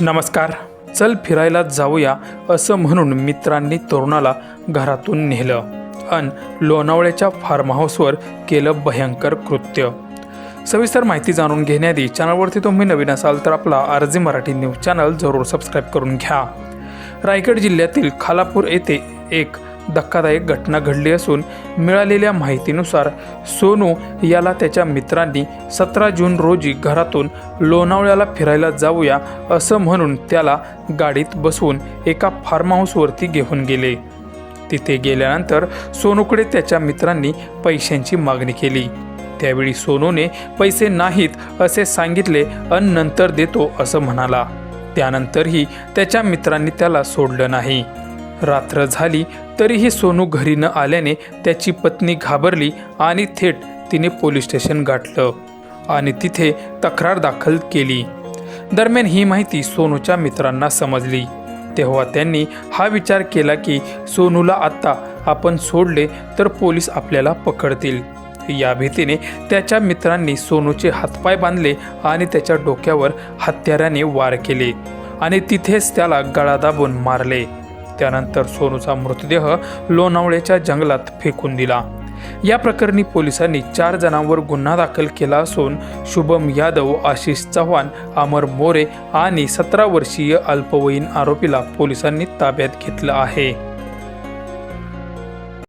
नमस्कार. चल फिरायला जाऊया असं म्हणून मित्रांनी तरुणाला घरातून नेलं. अन लोणावळ्याच्या फार्म हाऊसवर केलं भयंकर कृत्य. सविस्तर माहिती जाणून घेण्याआधी चॅनलवरती तुम्ही नवीन असाल तर आपला आरजी मराठी न्यूज चॅनल जरूर सबस्क्राईब करून घ्या. रायगड जिल्ह्यातील खालापूर येथे एक धक्कादायक घटना घडली असून मिळालेल्या माहितीनुसार सोनू याला त्याच्या मित्रांनी सतरा जून रोजी घरातून लोणावळ्याला फिरायला जाऊया असं म्हणून त्याला गाडीत बसवून एका फार्म हाऊसवरती घेऊन गेले. तिथे गेल्यानंतर सोनूकडे त्याच्या मित्रांनी पैशांची मागणी केली. त्यावेळी सोनूने पैसे नाहीत असे सांगितले अन नंतर देतो असं म्हणाला. त्यानंतरही त्याच्या मित्रांनी त्याला सोडलं नाही. रात्र झाली तरीही सोनू घरी न आल्याने त्याची पत्नी घाबरली आणि थेट तिने पोलीस स्टेशन गाठलं आणि तिथे तक्रार दाखल केली. दरम्यान ही माहिती सोनूच्या मित्रांना समजली. तेव्हा त्यांनी हा विचार केला की सोनूला आत्ता आपण सोडले तर पोलीस आपल्याला पकडतील. या भीतीने त्याच्या मित्रांनी सोनूचे हातपाय बांधले आणि त्याच्या डोक्यावर हत्याराने वार केले आणि तिथेच त्याला गळा दाबून मारले. त्यानंतर सोनूचा मृतदेह लोणावळ्याच्या जंगलात फेकून दिला. या प्रकरणी पोलिसांनी चार जणांवर गुन्हा दाखल केला असून शुभम यादव आशिष चव्हाण अमर मोरे आणि सतरा वर्षीय अल्पवयीन आरोपीला पोलिसांनी ताब्यात घेतलं आहे.